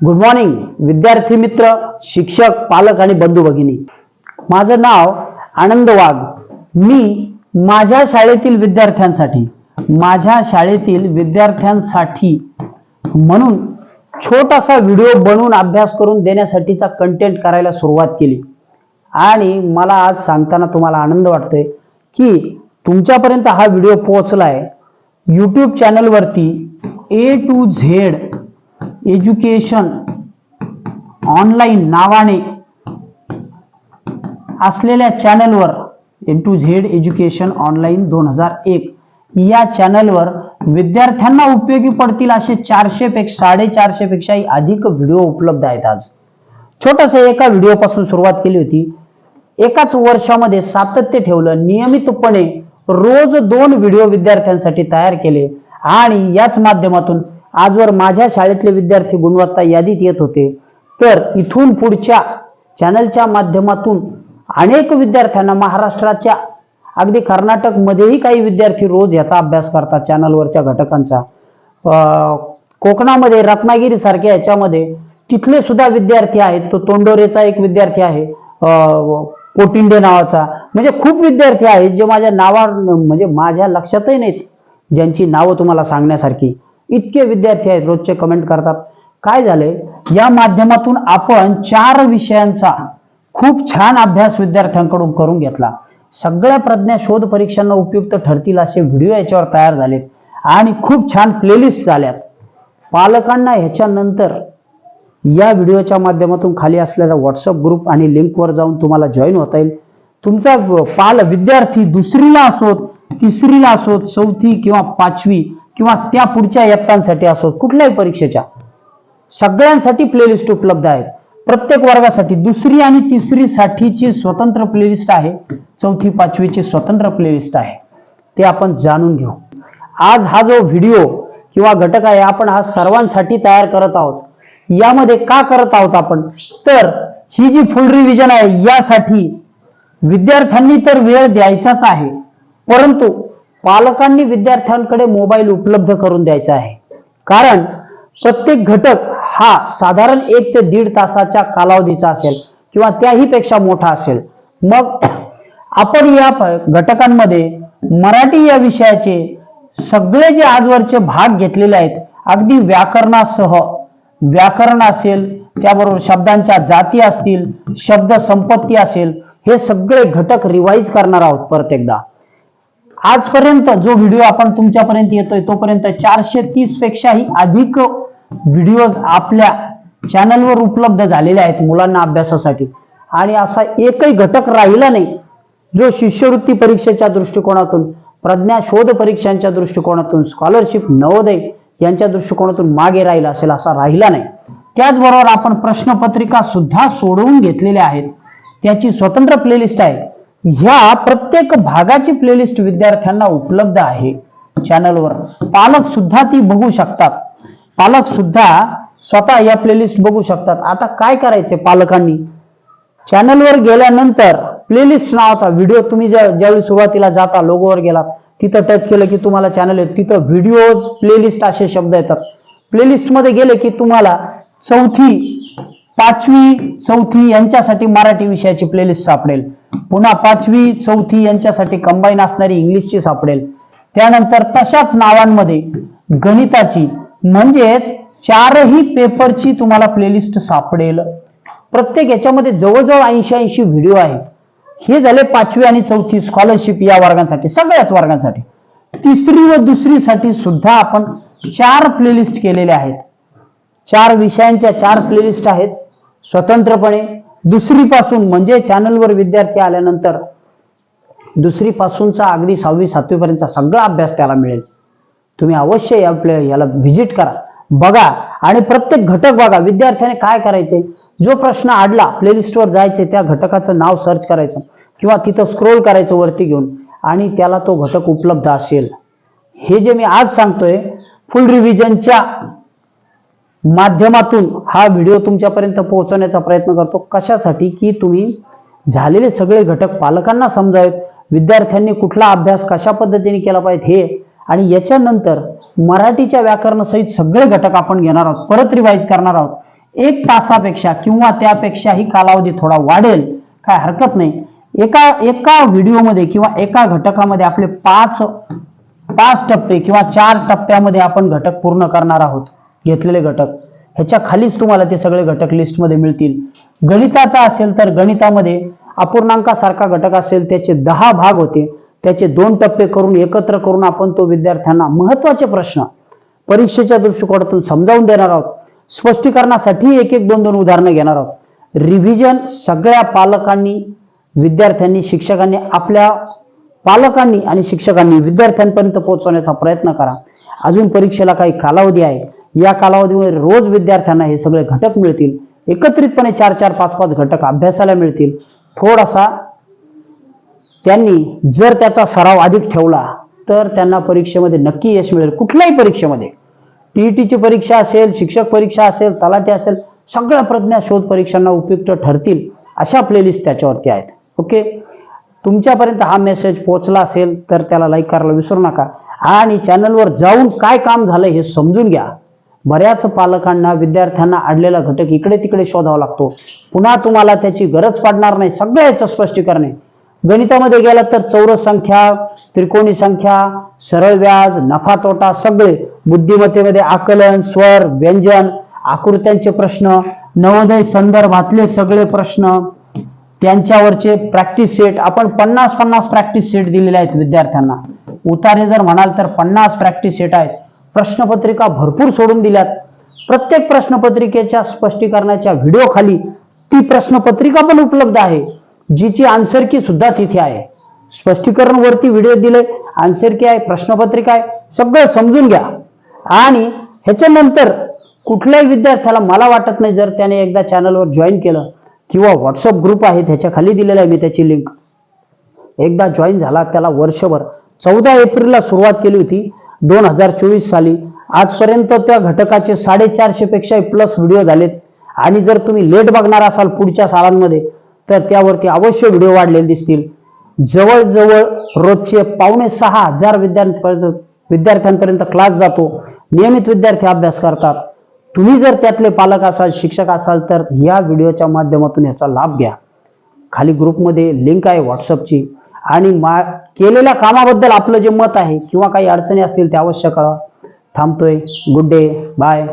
Good morning विद्यार्थी मित्र शिक्षक पालक आणि बंधू भगिनी. माझं नाव आनंद वाघ. मी माझ्या शाळेतील विद्यार्थ्यांसाठी माझ्या शाळेतील विद्यार्थ्यांसाठी म्हणून छोटासा व्हिडिओ बनवून अभ्यास करून देण्यासाठीचा कंटेंट करायला सुरुवात केली. आणि मला आज सांगताना तुम्हाला आनंद वाटतोय की तुमच्यापर्यंत हा व्हिडिओ पोहोचलाय यूट्यूब चॅनलवरती A to Z education online नावाने असलेल्या चॅनलवर N to Z education online दोन हजार एक. या चॅनलवर विद्यार्थ्यांना उपयोगी पडतील असे चारशे पेक्षा साडेचारशे पेक्षाही अधिक व्हिडिओ उपलब्ध आहेत आज. छोटस एका व्हिडिओ पासून सुरुवात केली होती. एकाच वर्षामध्ये सातत्य ठेवलं नियमितपणे रोज दोन व्हिडिओ विद्यार्थ्यांसाठी तयार केले आणि याच माध्यमातून आजवर माझ्या शाळेतले विद्यार्थी गुणवत्ता यादीत येत होते. तर इथून पुढच्या चॅनलच्या माध्यमातून अनेक विद्यार्थ्यांना महाराष्ट्राच्या अगदी कर्नाटकमध्येही काही विद्यार्थी रोज याचा अभ्यास करतात चॅनलवरच्या घटकांचा. कोकणामध्ये रत्नागिरी सारख्या याच्यामध्ये तिथले सुद्धा विद्यार्थी आहेत. तो तोंडोरेचा एक विद्यार्थी आहे. अं, कोटिंडे नावाचा. म्हणजे खूप विद्यार्थी आहेत जे माझ्या नावा म्हणजे माझ्या लक्षातही नाहीत ज्यांची नावं तुम्हाला सांगण्यासारखी. इतके विद्यार्थी आहेत रोजचे कमेंट करतात. काय झालंय? या माध्यमातून आपण चार विषयांचा खूप छान अभ्यास विद्यार्थ्यांकडून करून घेतला. सगळ्या प्रज्ञा शोध परीक्षांना उपयुक्त ठरतील असे व्हिडिओ याच्यावर तयार झालेत. आणि खूप छान प्लेलिस्ट झाल्यात. पालकांना ह्याच्यानंतर या व्हिडिओच्या माध्यमातून खाली असलेला व्हॉट्सअप ग्रुप आणि लिंकवर जाऊन तुम्हाला जॉईन होता येईल. तुमचा पाल विद्यार्थी दुसरीला असोत तिसरीला असोत चौथी किंवा पाचवी किंवा त्या पुढच्या इयत्तांसाठी असो कुठल्याही परीक्षेच्या सगळ्यांसाठी प्लेलिस्ट उपलब्ध आहेत. प्रत्येक वर्गासाठी दुसरी आणि तिसरी साठीची स्वतंत्र प्लेलिस्ट आहे. चौथी पाचवीची स्वतंत्र प्लेलिस्ट आहे. ते आपण जाणून घेऊ. आज हा जो व्हिडिओ किंवा घटक आहे आपण हा सर्वांसाठी तयार करत आहोत. यामध्ये का करत आहोत आपण? तर ही जी फुल रिव्हिजन आहे यासाठी विद्यार्थ्यांनी तर वेळ द्यायचाच आहे. परंतु पालकांनी विद्यार्थ्यांकडे मोबाईल उपलब्ध करून द्यायचा आहे. कारण प्रत्येक घटक हा साधारण एक ते दीड तासाच्या कालावधीचा असेल किंवा त्याही पेक्षा मोठा असेल. मग आपण या घटकांमध्ये मराठी या विषयाचे सगळे जे आजवरचे भाग घेतलेले आहेत अगदी व्याकरणासह व्याकरण असेल त्याबरोबर शब्दांच्या जाती असतील शब्द संपत्ती असेल हे सगळे घटक रिवाईज करणार आहोत परत एकदा. आजपर्यंत जो व्हिडिओ आपण तुमच्यापर्यंत येतोय तोपर्यंत चारशे तीस पेक्षाही अधिक व्हिडिओज आपल्या चॅनलवर उपलब्ध झालेले आहेत मुलांना अभ्यासासाठी. आणि असा एकही घटक राहिला नाही जो शिष्यवृत्ती परीक्षेच्या दृष्टिकोनातून प्रज्ञा शोध परीक्षांच्या दृष्टिकोनातून स्कॉलरशिप नवोदय यांच्या दृष्टिकोनातून मागे राहिला असेल असा राहिला नाही. त्याचबरोबर आपण प्रश्नपत्रिका सुद्धा सोडवून घेतलेल्या आहेत. त्याची स्वतंत्र प्लेलिस्ट आहे. ह्या प्रत्येक भागाची प्लेलिस्ट विद्यार्थ्यांना उपलब्ध आहे. चॅनलवर पालक सुद्धा ती बघू शकतात. पालक सुद्धा स्वतः या प्लेलिस्ट बघू शकतात. आता काय करायचे पालकांनी? चॅनलवर गेल्यानंतर प्लेलिस्ट नावाचा व्हिडिओ तुम्ही ज्या ज्यावेळी सुरुवातीला जाता लोगोवर गेलात तिथं टच केलं की तुम्हाला चॅनल आहे तिथं व्हिडिओज प्लेलिस्ट असे शब्द येतात. प्लेलिस्टमध्ये गेले की तुम्हाला चौथी पाचवी चौथी यांच्यासाठी मराठी विषयाची प्लेलिस्ट सापडेल. पुन्हा पाचवी चौथी यांच्यासाठी कंबाईन असणारी इंग्लिशची सापडेल. त्यानंतर तशाच नावांमध्ये गणिताची म्हणजेच चारही पेपरची तुम्हाला प्लेलिस्ट सापडेल. प्रत्येक याच्यामध्ये जवळजवळ ऐंशी ऐंशी व्हिडिओ आहेत. हे झाले पाचवी आणि चौथी स्कॉलरशिप या वर्गांसाठी सगळ्याच वर्गांसाठी. तिसरी व दुसरीसाठी सुद्धा आपण चार प्लेलिस्ट केलेल्या आहेत. चार विषयांच्या चार प्लेलिस्ट आहेत स्वतंत्रपणे. दुसरी पासून म्हणजे चॅनलवर विद्यार्थी आल्यानंतर दुसरी पासूनचा अगदी सहावी सातवीपर्यंतचा सगळा अभ्यास त्याला मिळेल. तुम्ही अवश्य या प्ले याला व्हिजिट करा. बघा आणि प्रत्येक घटक बघा. विद्यार्थ्याने काय करायचे? जो प्रश्न आडला प्लेलिस्टवर जायचे त्या घटकाचं नाव सर्च करायचं किंवा तिथं स्क्रोल करायचं वरती घेऊन आणि त्याला तो घटक उपलब्ध असेल. हे जे मी आज सांगतोय फुल रिव्हिजनच्या माध्यमातून हा व्हिडिओ तुमच्यापर्यंत पोहोचवण्याचा प्रयत्न करतो. कशासाठी? की तुम्ही झालेले सगळे घटक पालकांना समजावेत. विद्यार्थ्यांनी कुठला अभ्यास कशा पद्धतीने केला पाहिजे हे आणि याच्यानंतर मराठीच्या व्याकरणासहित सगळे घटक आपण घेणार आहोत. परत रिवाईज करणार आहोत. एक तासापेक्षा किंवा त्यापेक्षाही कालावधी थोडा वाढेल. काय हरकत नाही. एका एका व्हिडिओमध्ये किंवा एका घटकामध्ये आपले पाच पाच टप्पे किंवा चार टप्प्यामध्ये आपण घटक पूर्ण करणार आहोत. घेतलेले घटक. ह्याच्या खालीच तुम्हाला ते सगळे घटक लिस्टमध्ये मिळतील. गणिताचा असेल तर गणितामध्ये अपूर्णांकासारखा घटक असेल त्याचे दहा भाग होते. त्याचे दोन टप्पे करून एकत्र करून आपण तो विद्यार्थ्यांना महत्त्वाचे प्रश्न परीक्षेच्या दृष्टिकोनातून समजावून देणार आहोत. स्पष्टीकरणासाठी एक एक दोन दोन उदाहरणं घेणार आहोत. रिव्हिजन सगळ्या पालकांनी विद्यार्थ्यांनी शिक्षकांनी आपल्या पालकांनी आणि शिक्षकांनी विद्यार्थ्यांपर्यंत पोहोचवण्याचा प्रयत्न करा. अजून परीक्षेला काही कालावधी आहे. या कालावधीमध्ये रोज विद्यार्थ्यांना हे सगळे घटक मिळतील. एकत्रितपणे चार चार पाच पाच घटक अभ्यासाला मिळतील. थोडासा त्यांनी जर त्याचा सराव अधिक ठेवला तर त्यांना परीक्षेमध्ये नक्की यश मिळेल. कुठल्याही परीक्षेमध्ये. टीईटीची परीक्षा असेल शिक्षक परीक्षा असेल तलाठी असेल सगळ्या प्रज्ञा शोध परीक्षांना उपयुक्त ठरतील अशा प्लेलिस्ट त्याच्यावरती आहेत. ओके? तुमच्यापर्यंत हा मेसेज पोहोचला असेल तर त्याला लाईक करायला विसरू नका. आणि चॅनलवर जाऊन काय काम झालं हे समजून घ्या. बऱ्याच पालकांना विद्यार्थ्यांना अडलेला घटक इकडे तिकडे शोधावा लागतो. पुन्हा तुम्हाला त्याची गरज पडणार नाही. सगळं याचं स्पष्टीकरण आहे. गणितामध्ये गेला तर चौरस संख्या त्रिकोणी संख्या सरळ व्याज नफा तोटा सगळे बुद्धिमत्तेमध्ये आकलन स्वर व्यंजन आकृत्यांचे प्रश्न नवोदय संदर्भातले सगळे प्रश्न त्यांच्यावरचे प्रॅक्टिस सेट आपण पन्नास पन्नास प्रॅक्टिस सेट दिलेले आहेत विद्यार्थ्यांना. उतारे जर म्हणाल तर पन्नास प्रॅक्टिस सेट आहेत. प्रश्नपत्रिका भरपूर सोडून दिल्यात. प्रत्येक प्रश्नपत्रिकेच्या स्पष्टीकरणाच्या व्हिडिओ खाली ती प्रश्नपत्रिका पण उपलब्ध आहे. जिची आन्सर की सुद्धा तिथे आहे. स्पष्टीकरण वरती व्हिडिओ दिले आन्सर की आहे प्रश्नपत्रिका आहे सगळं समजून घ्या. आणि ह्याच्यानंतर कुठल्याही विद्यार्थ्याला मला वाटत नाही जर त्याने एकदा चॅनलवर जॉईन केलं किंवा व्हॉट्सअप ग्रुप आहे त्याच्याखाली दिलेला आहे मी त्याची लिंक एकदा जॉईन झाला त्याला वर्षभर चौदा एप्रिलला सुरुवात केली होती. दोन हजार चोवीस साली आजपर्यंत त्या घटकाचे साडेचारशे पेक्षा प्लस व्हिडिओ झालेत. आणि जर तुम्ही लेट बघणार असाल पुढच्या सालांमध्ये तर त्यावरती अवश्य व्हिडिओ वाढलेले दिसतील. जवळजवळ रोजचे पावणे सहा हजार विद्यार्थ्यांपर्यंत विद्यार्थ्यांपर्यंत क्लास जातो. नियमित विद्यार्थी अभ्यास करतात. तुम्ही जर त्यातले पालक असाल शिक्षक असाल तर या व्हिडिओच्या माध्यमातून याचा लाभ घ्या. खाली ग्रुपमध्ये लिंक आहे व्हॉट्सअपची आणि मा केलेल्या कामाबद्दल आपलं जे मत आहे किंवा काही अडचणी असतील त्या अवश्य कळवा. थांबतोय. Good day. बाय.